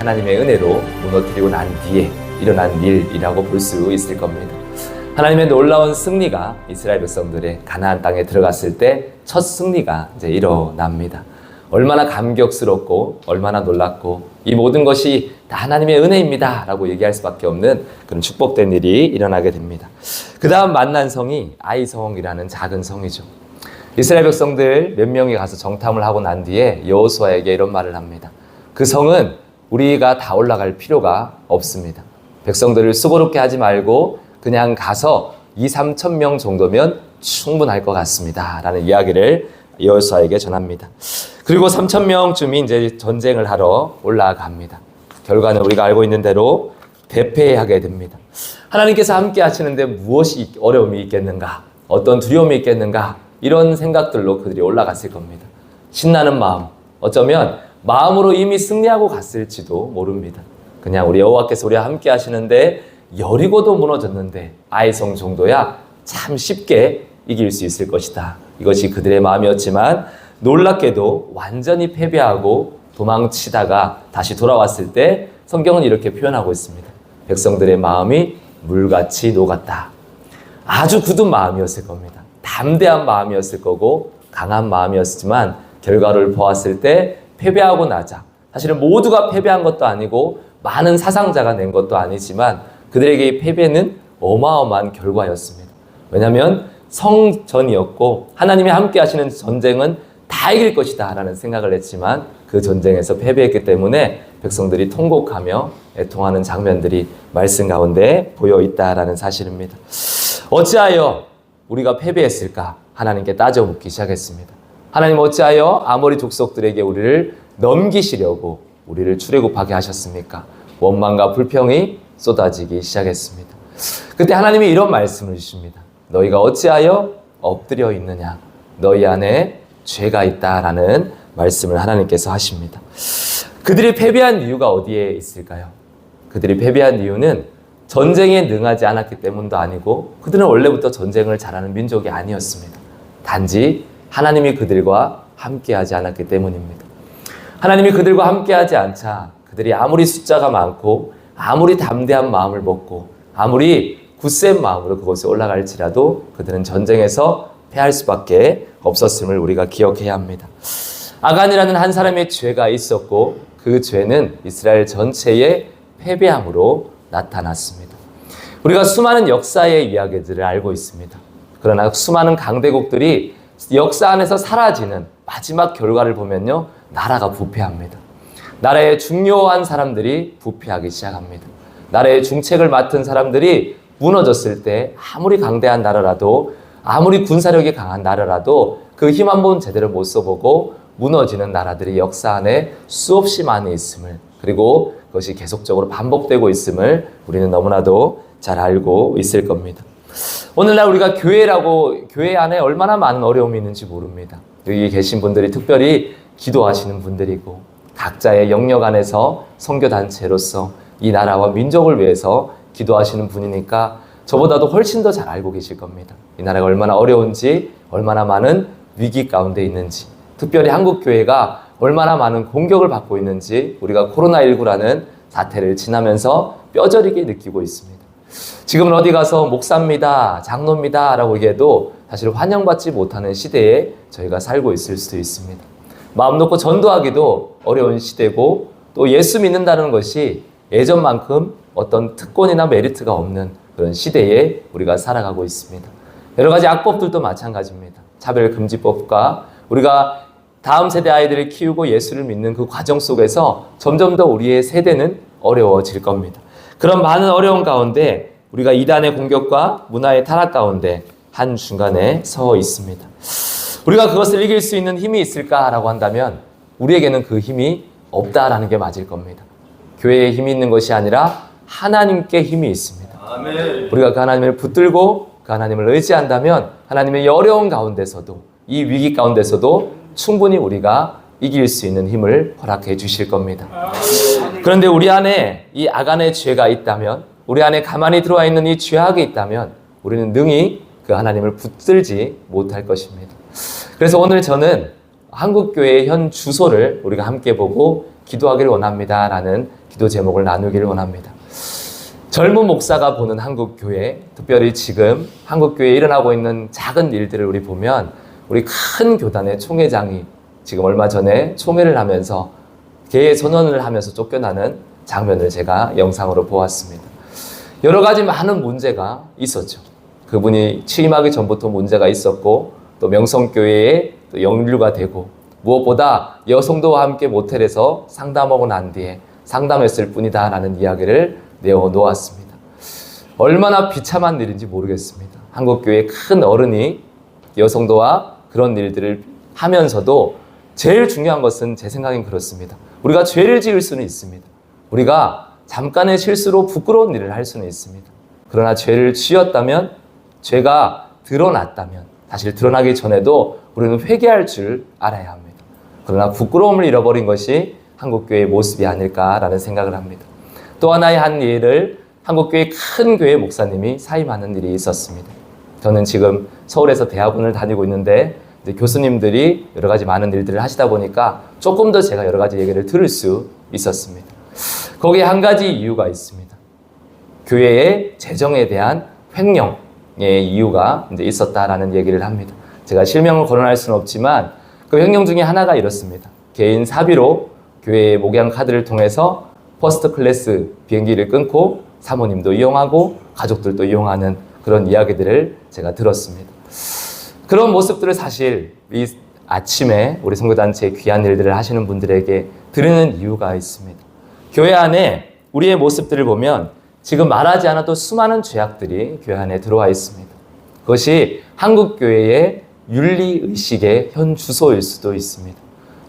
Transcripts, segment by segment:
하나님의 은혜로 무너뜨리고 난 뒤에 일어난 일이라고 볼 수 있을 겁니다. 하나님의 놀라운 승리가 이스라엘 백성들의 가나안 땅에 들어갔을 때 첫 승리가 이제 일어납니다. 얼마나 감격스럽고 얼마나 놀랍고 이 모든 것이 다 하나님의 은혜입니다라고 얘기할 수밖에 없는 그런 축복된 일이 일어나게 됩니다. 그 다음 만난 성이 아이성이라는 작은 성이죠. 이스라엘 백성들 몇 명이 가서 정탐을 하고 난 뒤에 여호수아에게 이런 말을 합니다. 그 성은 우리가 다 올라갈 필요가 없습니다. 백성들을 수고롭게 하지 말고 그냥 가서 2, 3천 명 정도면 충분할 것 같습니다. 라는 이야기를 여호수아에게 전합니다. 그리고 3천 명쯤이 이제 전쟁을 하러 올라갑니다. 결과는 우리가 알고 있는 대로 대패하게 됩니다. 하나님께서 함께 하시는데 무엇이 어려움이 있겠는가? 어떤 두려움이 있겠는가? 이런 생각들로 그들이 올라갔을 겁니다. 신나는 마음, 어쩌면 마음으로 이미 승리하고 갔을지도 모릅니다. 그냥 우리 여호와께서 우리와 함께 하시는데 여리고도 무너졌는데 아이성 정도야 참 쉽게 이길 수 있을 것이다. 이것이 그들의 마음이었지만 놀랍게도 완전히 패배하고 도망치다가 다시 돌아왔을 때 성경은 이렇게 표현하고 있습니다. 백성들의 마음이 물같이 녹았다. 아주 굳은 마음이었을 겁니다. 담대한 마음이었을 거고 강한 마음이었지만 결과를 보았을 때 패배하고 나자 사실은 모두가 패배한 것도 아니고 많은 사상자가 낸 것도 아니지만 그들에게 이 패배는 어마어마한 결과였습니다. 왜냐하면 성전이었고 하나님이 함께 하시는 전쟁은 다 이길 것이다 라는 생각을 했지만 그 전쟁에서 패배했기 때문에 백성들이 통곡하며 애통하는 장면들이 말씀 가운데 보여 있다라는 사실입니다. 어찌하여 우리가 패배했을까? 하나님께 따져 묻기 시작했습니다. 하나님 어찌하여 아모리 족속들에게 우리를 넘기시려고 우리를 출애굽하게 하셨습니까? 원망과 불평이 쏟아지기 시작했습니다. 그때 하나님이 이런 말씀을 주십니다. 너희가 어찌하여 엎드려 있느냐? 너희 안에 죄가 있다라는 말씀을 하나님께서 하십니다. 그들이 패배한 이유가 어디에 있을까요? 그들이 패배한 이유는 전쟁에 능하지 않았기 때문도 아니고 그들은 원래부터 전쟁을 잘하는 민족이 아니었습니다. 단지 하나님이 그들과 함께하지 않았기 때문입니다. 하나님이 그들과 함께하지 않자 그들이 아무리 숫자가 많고 아무리 담대한 마음을 먹고 아무리 굳센 마음으로 그곳에 올라갈지라도 그들은 전쟁에서 패할 수밖에 없었음을 우리가 기억해야 합니다. 아간이라는 한 사람의 죄가 있었고 그 죄는 이스라엘 전체의 패배함으로 나타났습니다. 우리가 수많은 역사의 이야기들을 알고 있습니다. 그러나 수많은 강대국들이 역사 안에서 사라지는 마지막 결과를 보면요. 나라가 부패합니다. 나라의 중요한 사람들이 부패하기 시작합니다. 나라의 중책을 맡은 사람들이 무너졌을 때 아무리 강대한 나라라도 아무리 군사력이 강한 나라라도 그 힘 한 번 제대로 못 써보고 무너지는 나라들이 역사 안에 수없이 많이 있음을 그리고 그것이 계속적으로 반복되고 있음을 우리는 너무나도 잘 알고 있을 겁니다. 오늘날 우리가 교회라고 교회 안에 얼마나 많은 어려움이 있는지 모릅니다. 여기 계신 분들이 특별히 기도하시는 분들이고 각자의 영역 안에서 선교 단체로서 이 나라와 민족을 위해서 기도하시는 분이니까 저보다도 훨씬 더 잘 알고 계실 겁니다. 이 나라가 얼마나 어려운지, 얼마나 많은 위기 가운데 있는지, 특별히 한국 교회가 얼마나 많은 공격을 받고 있는지 우리가 코로나19라는 사태를 지나면서 뼈저리게 느끼고 있습니다. 지금은 어디 가서 목사입니다, 장로입니다 라고 얘기해도 사실 환영받지 못하는 시대에 저희가 살고 있을 수도 있습니다. 마음 놓고 전도하기도 어려운 시대고 또 예수 믿는다는 것이 예전만큼 어떤 특권이나 메리트가 없는 그런 시대에 우리가 살아가고 있습니다. 여러 가지 악법들도 마찬가지입니다. 차별금지법과 우리가 다음 세대 아이들을 키우고 예수를 믿는 그 과정 속에서 점점 더 우리의 세대는 어려워질 겁니다. 그런 많은 어려움 가운데 우리가 이단의 공격과 문화의 타락 가운데 한 중간에 서 있습니다. 우리가 그것을 이길 수 있는 힘이 있을까라고 한다면 우리에게는 그 힘이 없다라는 게 맞을 겁니다. 교회에 힘이 있는 것이 아니라 하나님께 힘이 있습니다. 우리가 그 하나님을 붙들고 그 하나님을 의지한다면 하나님의 어려운 가운데서도 이 위기 가운데서도 충분히 우리가 이길 수 있는 힘을 허락해 주실 겁니다. 그런데 우리 안에 이 아간의 죄가 있다면 우리 안에 가만히 들어와 있는 이 죄악이 있다면 우리는 능히 그 하나님을 붙들지 못할 것입니다. 그래서 오늘 저는 한국교회의 현 주소를 우리가 함께 보고 기도하기를 원합니다. 라는 기도 제목을 나누기를 원합니다. 젊은 목사가 보는 한국 교회, 특별히 지금 한국 교회에 일어나고 있는 작은 일들을 우리 보면 우리 큰 교단의 총회장이 지금 얼마 전에 총회를 하면서 개의 선언을 하면서 쫓겨나는 장면을 제가 영상으로 보았습니다. 여러 가지 많은 문제가 있었죠. 그분이 취임하기 전부터 문제가 있었고 또 명성교회에 또 영류가 되고 무엇보다 여성도와 함께 모텔에서 상담하고 난 뒤에 상담했을 뿐이다 라는 이야기를 내어 놓았습니다. 얼마나 비참한 일인지 모르겠습니다. 한국교회 큰 어른이 여성도와 그런 일들을 하면서도 제일 중요한 것은 제 생각엔 그렇습니다. 우리가 죄를 지을 수는 있습니다. 우리가 잠깐의 실수로 부끄러운 일을 할 수는 있습니다. 그러나 죄를 지었다면, 죄가 드러났다면, 사실 드러나기 전에도 우리는 회개할 줄 알아야 합니다. 그러나 부끄러움을 잃어버린 것이 한국교회의 모습이 아닐까라는 생각을 합니다. 또 하나의 한 예를 한국교회 큰 교회 목사님이 사임하는 일이 있었습니다. 저는 지금 서울에서 대학원을 다니고 있는데 교수님들이 여러 가지 많은 일들을 하시다 보니까 조금 더 제가 여러 가지 얘기를 들을 수 있었습니다. 거기에 한 가지 이유가 있습니다. 교회의 재정에 대한 횡령의 이유가 이제 있었다라는 얘기를 합니다. 제가 실명을 거론할 수는 없지만 그 횡령 중에 하나가 이렇습니다. 개인 사비로 교회의 목양 카드를 통해서 퍼스트 클래스 비행기를 끊고 사모님도 이용하고 가족들도 이용하는 그런 이야기들을 제가 들었습니다. 그런 모습들을 사실 이 아침에 우리 선교단체 귀한 일들을 하시는 분들에게 들으는 이유가 있습니다. 교회 안에 우리의 모습들을 보면 지금 말하지 않아도 수많은 죄악들이 교회 안에 들어와 있습니다. 그것이 한국 교회의 윤리 의식의 현 주소일 수도 있습니다.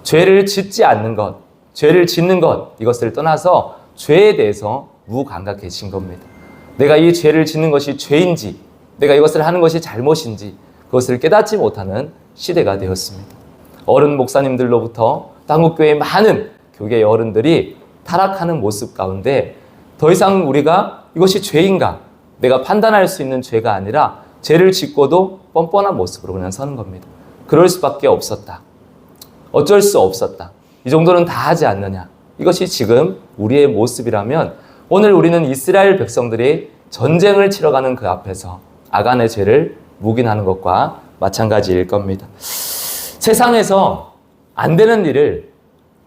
죄를 짓지 않는 것, 죄를 짓는 것 이것을 떠나서 죄에 대해서 무감각해진 겁니다. 내가 이 죄를 짓는 것이 죄인지, 내가 이것을 하는 것이 잘못인지 그것을 깨닫지 못하는 시대가 되었습니다. 어른 목사님들로부터 한국교회의 많은 교계의 어른들이 타락하는 모습 가운데 더 이상 우리가 이것이 죄인가 내가 판단할 수 있는 죄가 아니라 죄를 짓고도 뻔뻔한 모습으로 그냥 서는 겁니다. 그럴 수밖에 없었다. 어쩔 수 없었다. 이 정도는 다 하지 않느냐. 이것이 지금 우리의 모습이라면 오늘 우리는 이스라엘 백성들이 전쟁을 치러가는 그 앞에서 아간의 죄를 묵인하는 것과 마찬가지일 겁니다. 세상에서 안 되는 일을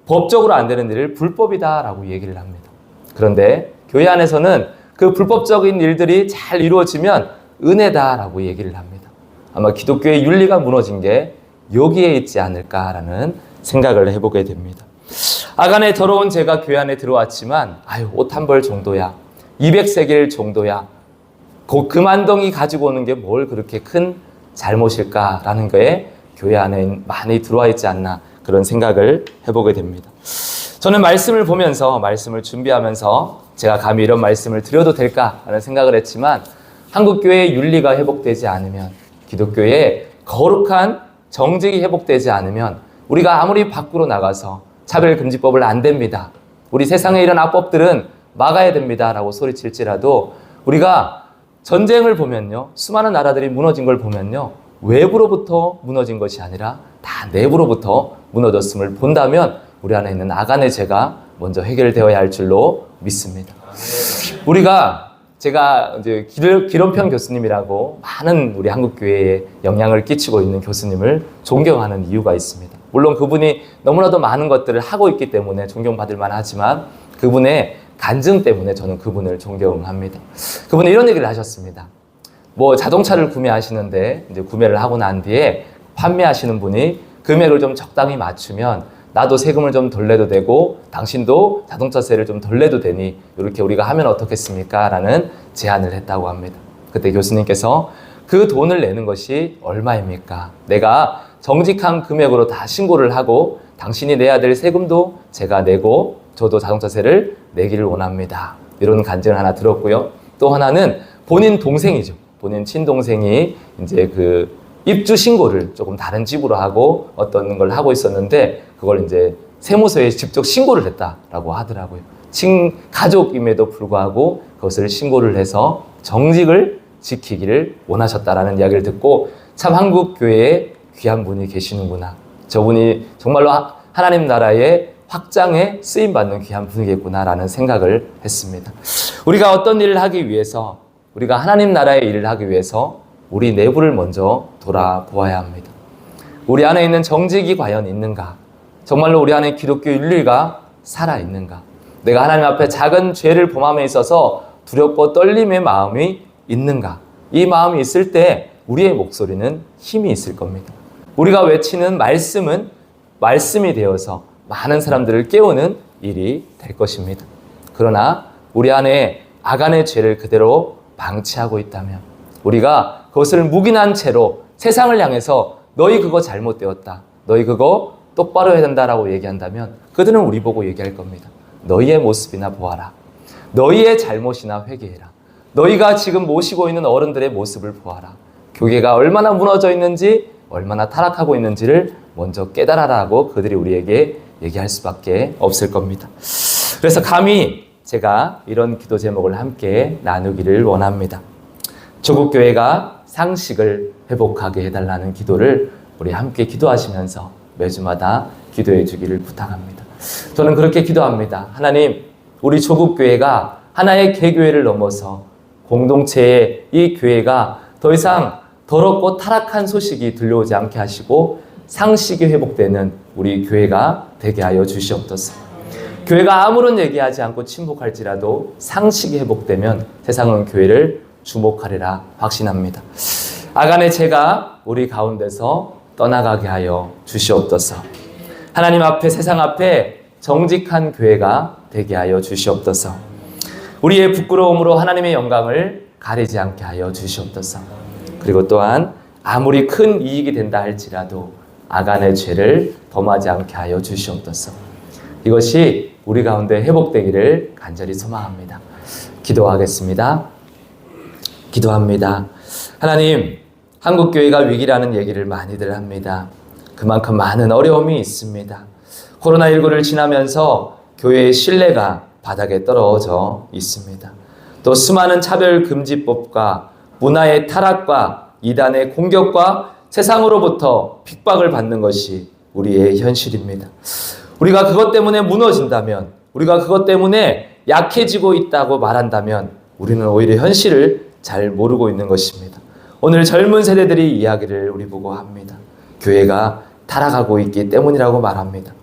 법적으로 안 되는 일을 불법이다라고 얘기를 합니다. 그런데 교회 안에서는 그 불법적인 일들이 잘 이루어지면 은혜다라고 얘기를 합니다. 아마 기독교의 윤리가 무너진 게 여기에 있지 않을까라는 생각을 해보게 됩니다. 아간의 더러운 죄가 교회 안에 들어왔지만 아유 옷 한 벌 정도야 200세겔 정도야 그 금한덩이 가지고 오는 게 뭘 그렇게 큰 잘못일까라는 거에 교회 안에 많이 들어와 있지 않나 그런 생각을 해보게 됩니다. 저는 말씀을 보면서 말씀을 준비하면서 제가 감히 이런 말씀을 드려도 될까라는 생각을 했지만 한국 교회의 윤리가 회복되지 않으면 기독교의 거룩한 정직이 회복되지 않으면 우리가 아무리 밖으로 나가서 차별금지법을 안 됩니다. 우리 세상에 이런 악법들은 막아야 됩니다 라고 소리칠지라도 우리가 전쟁을 보면요. 수많은 나라들이 무너진 걸 보면요. 외부로부터 무너진 것이 아니라 다 내부로부터 무너졌음을 본다면 우리 안에 있는 아간의 죄가 먼저 해결되어야 할 줄로 믿습니다. 우리가 제가 이제 길, 기론편 교수님이라고 많은 우리 한국 교회에 영향을 끼치고 있는 교수님을 존경하는 이유가 있습니다. 물론 그분이 너무나도 많은 것들을 하고 있기 때문에 존경받을 만하지만 그분의 간증 때문에 저는 그분을 존경합니다. 그분은 이런 얘기를 하셨습니다. 뭐 자동차를 구매하시는데 이제 구매를 하고 난 뒤에 판매하시는 분이 금액을 좀 적당히 맞추면 나도 세금을 좀 덜 내도 되고 당신도 자동차세를 좀 덜 내도 되니 이렇게 우리가 하면 어떻겠습니까? 라는 제안을 했다고 합니다. 그때 교수님께서 그 돈을 내는 것이 얼마입니까? 내가 정직한 금액으로 다 신고를 하고 당신이 내야 될 세금도 제가 내고 저도 자동차세를 내기를 원합니다. 이런 간증을 하나 들었고요. 또 하나는 본인 동생이죠. 본인 친동생이 이제 그 입주 신고를 조금 다른 집으로 하고 어떤 걸 하고 있었는데 그걸 이제 세무서에 직접 신고를 했다라고 하더라고요. 친 가족임에도 불구하고 그것을 신고를 해서 정직을 지키기를 원하셨다라는 이야기를 듣고 참 한국 교회에 귀한 분이 계시는구나. 저분이 정말로 하- 하나님 나라의 확장에 쓰임 받는 귀한 분이겠구나라는 생각을 했습니다. 우리가 어떤 일을 하기 위해서 우리가 하나님 나라의 일을 하기 위해서 우리 내부를 먼저 돌아보아야 합니다. 우리 안에 있는 정직이 과연 있는가? 정말로 우리 안에 기독교 윤리가 살아 있는가? 내가 하나님 앞에 작은 죄를 범함에 있어서 두렵고 떨림의 마음이 있는가? 이 마음이 있을 때 우리의 목소리는 힘이 있을 겁니다. 우리가 외치는 말씀은 말씀이 되어서 많은 사람들을 깨우는 일이 될 것입니다. 그러나 우리 안에 아간의 죄를 그대로 방치하고 있다면 우리가 그것을 묵인한 채로 세상을 향해서 너희 그거 잘못되었다. 너희 그거 똑바로 해야 된다라고 얘기한다면 그들은 우리 보고 얘기할 겁니다. 너희의 모습이나 보아라. 너희의 잘못이나 회개해라. 너희가 지금 모시고 있는 어른들의 모습을 보아라. 교계가 얼마나 무너져 있는지, 얼마나 타락하고 있는지를 먼저 깨달아라고 그들이 우리에게 얘기할 수밖에 없을 겁니다. 그래서 감히 제가 이런 기도 제목을 함께 나누기를 원합니다. 조국 교회가 상식을 회복하게 해달라는 기도를 우리 함께 기도하시면서 매주마다 기도해 주기를 부탁합니다. 저는 그렇게 기도합니다. 하나님, 우리 조국 교회가 하나의 개교회를 넘어서 공동체의 이 교회가 더 이상 더럽고 타락한 소식이 들려오지 않게 하시고 상식이 회복되는 우리 교회가 되게 하여 주시옵소서. 교회가 아무런 얘기하지 않고 침묵할지라도 상식이 회복되면 세상은 교회를 주목하리라 확신합니다. 아간의 죄가 우리 가운데서 떠나가게 하여 주시옵소서. 하나님 앞에 세상 앞에 정직한 교회가 되게 하여 주시옵소서. 우리의 부끄러움으로 하나님의 영광을 가리지 않게 하여 주시옵소서. 그리고 또한 아무리 큰 이익이 된다 할지라도 아간의 죄를 범하지 않게 하여 주시옵소서. 이것이 우리 가운데 회복되기를 간절히 소망합니다. 기도하겠습니다. 기도합니다. 하나님, 한국교회가 위기라는 얘기를 많이들 합니다. 그만큼 많은 어려움이 있습니다. 코로나19를 지나면서 교회의 신뢰가 바닥에 떨어져 있습니다. 또 수많은 차별금지법과 문화의 타락과 이단의 공격과 세상으로부터 핍박을 받는 것이 우리의 현실입니다. 우리가 그것 때문에 무너진다면, 우리가 그것 때문에 약해지고 있다고 말한다면, 우리는 오히려 현실을 잘 모르고 있는 것입니다. 오늘 젊은 세대들이 이야기를 우리 보고 합니다. 교회가 타락하고 있기 때문이라고 말합니다.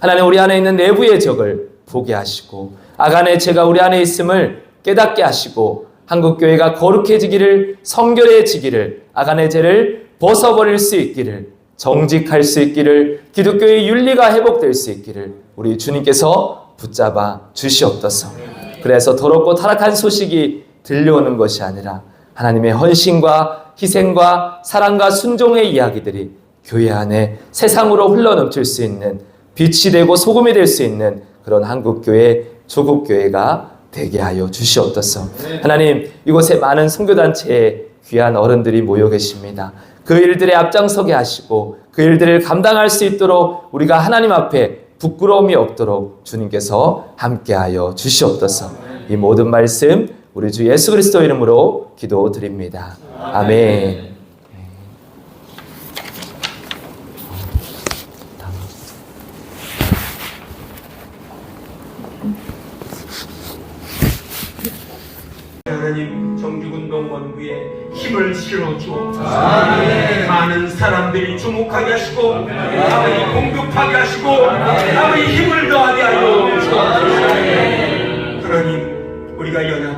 하나님 우리 안에 있는 내부의 적을 보게 하시고 아간의 죄가 우리 안에 있음을 깨닫게 하시고 한국 교회가 거룩해지기를 성결해지기를 아간의 죄를 벗어버릴 수 있기를 정직할 수 있기를 기독교의 윤리가 회복될 수 있기를 우리 주님께서 붙잡아 주시옵소서. 그래서 더럽고 타락한 소식이 들려오는 것이 아니라 하나님의 헌신과 희생과 사랑과 순종의 이야기들이 교회 안에 세상으로 흘러넘칠 수 있는 빛이 되고 소금이 될 수 있는 그런 한국교회, 조국교회가 되게 하여 주시옵소서. 하나님, 이곳에 많은 선교단체의 귀한 어른들이 모여 계십니다. 그 일들에 앞장서게 하시고 그 일들을 감당할 수 있도록 우리가 하나님 앞에 부끄러움이 없도록 주님께서 함께하여 주시옵소서. 이 모든 말씀 우리 주 예수 그리스도 이름으로 기도드립니다. 아멘. 하나님 정규운동 원부에 힘을 실어 주옵소서 많은 사람들이 주목하게 하시고 아버지 공격하게 하시고 아버지 힘을 더하게 하여 주옵소서. 하나님 우리가 아버지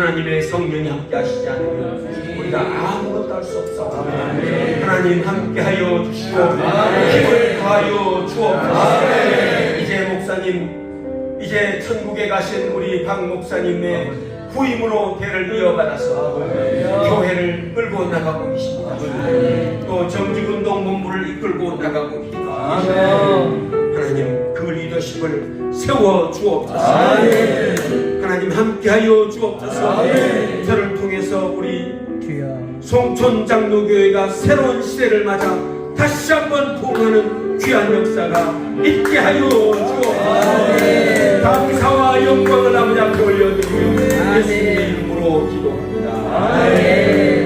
하나님의 성령이 함께 하시지 않으면 우리가 아무것도 할 수 없어. 하나님 함께 하여 주시고 힘을 더하여 주옵소서. 이제 목사님 이제 천국에 가신 우리 박 목사님의 후임으로 대를 이어받아서 교회를 끌고 나가고 계십니다. 또 정직운동 본부를 이끌고 나가고 계십니다. 하나님 그 리더십을 세워 주옵소서. 하나님 함께하여 주옵소서. 저를 통해서 우리 송촌 장로교회가 새로운 시대를 맞아 다시 한번 통하는 귀한 역사가 있게 하여 주옵소서. 감사와 영광을 아버지 앞에 올려드리며 예수님의 이름으로 기도합니다.